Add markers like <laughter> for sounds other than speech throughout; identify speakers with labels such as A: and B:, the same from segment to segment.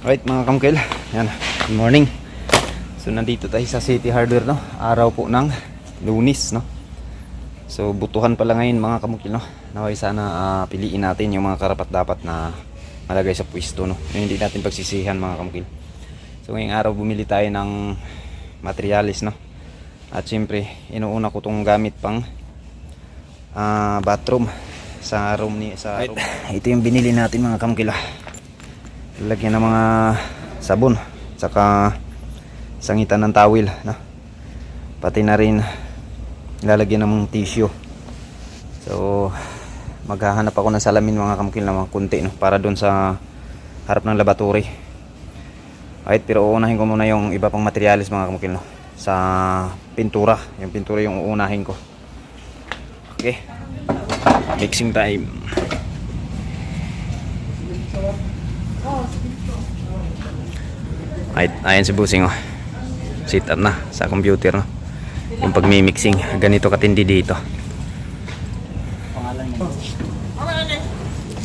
A: Right mga kamkil, yan, good morning. So nandito tayo sa City Hardware no? Araw po ng lunis no? So butuhan pala ngayon mga kamkil no? Naway sana ah, piliin natin yung mga karapat dapat na malagay sa pwesto no? Yung hindi natin pagsisihan mga kamkil So ngayong araw bumili tayo ng materialis no? At syempre inuuna ko tong gamit pang ah, bathroom. Sa room ni sa room. <laughs> Ito yung binili natin mga kamkil ah lagyan ng mga sabon saka sangitan ng tawil no? pati na rin lalagyan ng tissue so maghahanap ako ng salamin mga kamkil na mga kunti no? para doon sa harap ng laboratory Alright, pero uunahin ko muna yung iba pang materialis mga kamkil no? sa pintura yung pintura yung uunahin ko okay mixing time Ay, ayan si Busing oh. Sit up na sa computer no. Yung pagmi-mixing, ganito katindi dito.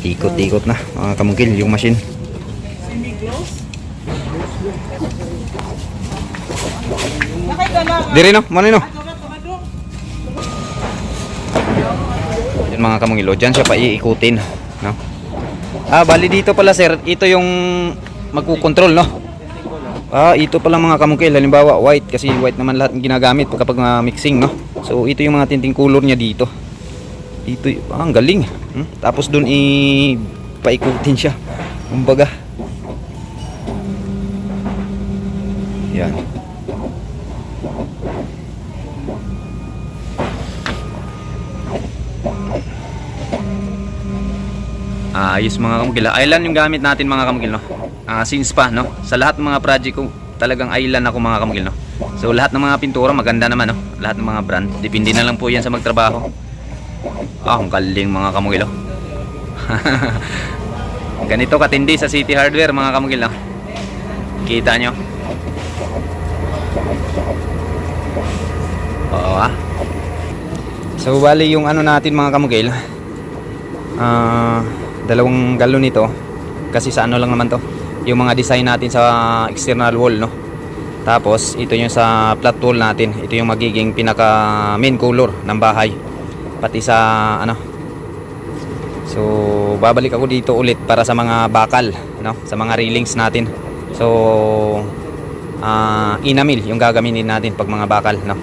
A: Ikot-ikot na mga kamungkil yung machine. Diri no, mano no. Yan mga kamungkil, oh, dyan siya pa iikutin, no. Ah, bali dito pala sir, ito yung magkukontrol no. Ah, ito pala mga kamukil. Halimbawa, white kasi white naman lahat ng ginagamit kapag uh, mixing, no? So, ito yung mga tinting color niya dito. Ito, ah, ang galing. Hmm? Tapos doon i paikutin siya. Kumbaga. Yan. Ah, ayos mga kamukil. Island yung gamit natin mga kamukil, no? Ah, since pa, no? Sa lahat ng mga project ko, talagang island ako mga kamukil, no? So, lahat ng mga pintura, maganda naman, no? Lahat ng mga brand. Depende na lang po yan sa magtrabaho. Ah, ang galing mga kamukil, no? <laughs> Ganito katindi sa City Hardware, mga kamukil, no? Kita nyo? Oo, ah. So, bali yung ano natin mga kamukil, ah, dalawang galon nito. Kasi sa ano lang naman to yung mga design natin sa external wall no? Tapos ito yung sa flat wall natin. Ito yung magiging pinaka main color ng bahay. Pati sa ano? So babalik ako dito ulit para sa mga bakal no? Sa mga railings natin. So ah inamil yung gagamitin natin pag mga bakal no?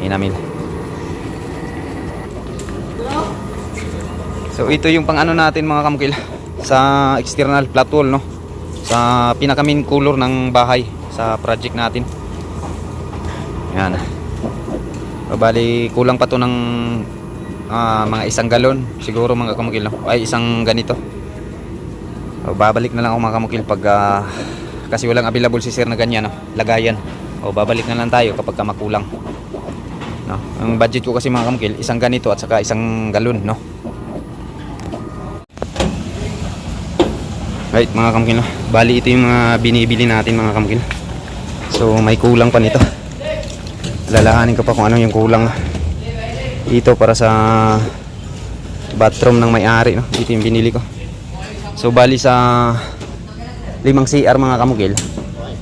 A: Inamil So ito yung pang ano natin mga kamukil sa external flat wall no. Sa pinaka main color ng bahay sa project natin. Yan. Bali kulang pa to ng ah, mga isang galon siguro mga kamukil no. Ay isang ganito. O, babalik na lang ako mga kamukil pag ah, kasi walang available si sir na ganyan no. Lagayan. O babalik na lang tayo kapag ka makulang. No. Ang budget ko kasi mga kamukil isang ganito at saka isang galon no. Right mga kamkil Bali ito yung mga binibili natin mga kamkil So may kulang pa nito. Lalahanin ko pa kung ano yung kulang. Ito para sa Bathroom ng may-ari no? Ito yung binili ko. So bali sa Limang CR mga kamukil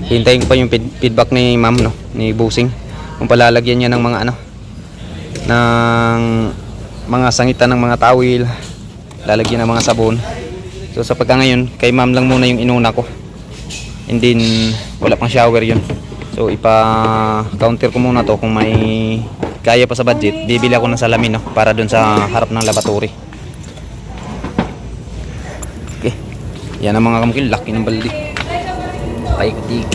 A: Hintayin ko pa yung feed- feedback ni ma'am no? Ni Busing. Kung palalagyan niya ng mga ano Ng Mga sangitan ng mga tawil Lalagyan ng mga sabon So sa pagka ngayon, kay ma'am lang muna yung inuna ko. And then, wala pang shower yun. So ipa-counter ko muna to kung may kaya pa sa budget. Bibili ako ng salamin no, para dun sa harap ng laboratory. Okay. Yan ang mga kamukil. Laki ng baldi. Paiktik.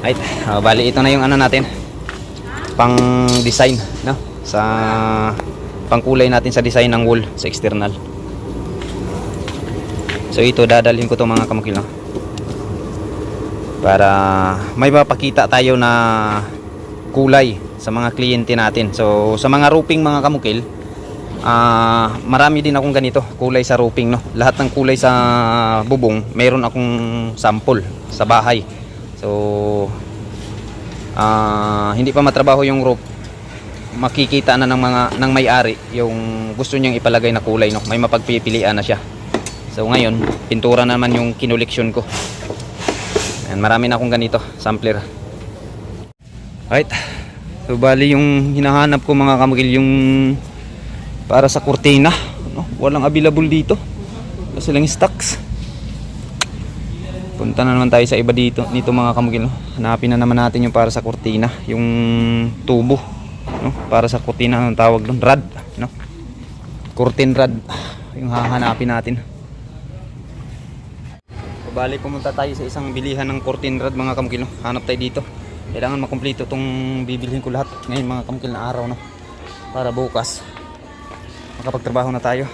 A: Right. <laughs> Uh, bali, ito na yung ano natin. Pang design. No? Sa pangkulay natin sa design ng wall sa external. So ito dadalhin ko to mga kamukil no? Para may mapakita tayo na kulay sa mga kliyente natin. So sa mga roofing mga kamukil, ah marami din akong ganito, kulay sa roofing no. Lahat ng kulay sa bubong, meron akong sample sa bahay. So ah hindi pa matrabaho yung roof makikita na ng mga ng may-ari yung gusto niyang ipalagay na kulay no may mapagpipilian na siya So ngayon, pintura naman yung kinuleksyon ko. Ayan, marami na akong ganito, sampler. Right. So bali yung hinahanap ko mga kamukil yung para sa kurtina. No? Walang available dito. Wala silang stocks. Punta na naman tayo sa iba dito, nito mga kamukil. No? Hanapin na naman natin yung para sa kurtina, yung tubo, no? Para sa kurtina ang tawag doon, rad, no? Curtain rad yung hahanapin natin. Bali pumunta tayo sa isang bilihan ng curtain rad mga kamukil. No? Hanap tayo dito. Kailangan makumpleto tong bibilhin ko lahat ngayon mga kamukil na araw no. Para bukas makapagtrabaho na tayo.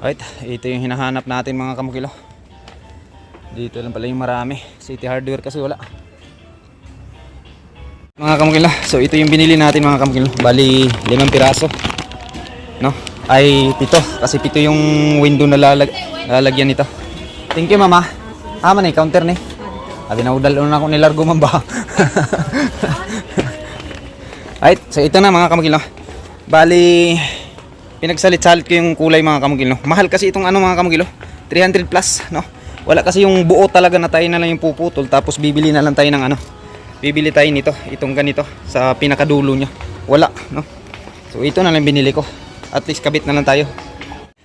A: Right, ito yung hinahanap natin mga kamukilo. Dito lang pala yung marami. City Hardware kasi wala. Mga kamukilo, so ito yung binili natin mga kamukilo. Bali, limang piraso. No? Ay, pito. Kasi pito yung window na lalag lalagyan nito. Thank you mama. Ah, man eh, counter ni. Abi na udal na ako nilargo man ba. right, <laughs> so ito na mga kamukilo. Bali, pinagsalit-salit ko yung kulay mga kamugil no. Mahal kasi itong ano mga kamugil 300 plus no. Wala kasi yung buo talaga na tayo na lang yung puputol tapos bibili na lang tayo ng ano. Bibili tayo nito, itong ganito sa pinakadulo niya. Wala no. So ito na lang binili ko. At least kabit na lang tayo.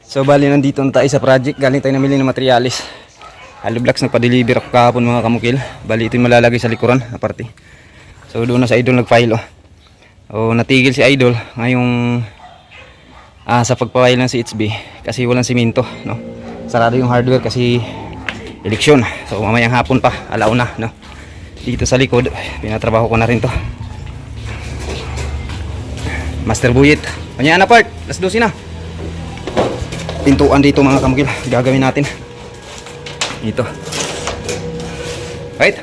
A: So bali nandito na tayo sa project. Galing tayo namili ng materialis. Aliblax nagpa-deliver ako kahapon mga kamukil. Bali ito yung malalagay sa likuran na parte. So doon na sa idol nag-file oh. Oh, natigil si idol ngayong ah, sa pagpapail ng CHB kasi walang simento no sarado yung hardware kasi eleksyon so mamayang hapon pa alauna no dito sa likod pinatrabaho ko na rin to. Master Buyit. Kanya na part las 12 na. Pintuan dito mga kamukil. Gagawin natin. Dito right.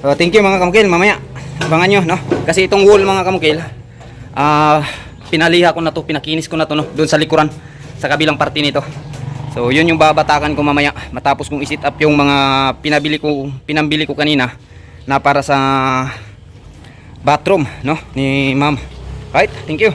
A: So thank you mga kamukil. Mamaya abangan nyo no? Kasi itong wall mga kamukil ah pinaliha ko na to, pinakinis ko na to no, doon sa likuran, sa kabilang parte nito. So, yun yung babatakan ko mamaya matapos kong i-sit up yung mga pinabili ko, pinambili ko kanina na para sa bathroom, no, ni ma'am. Right, thank you.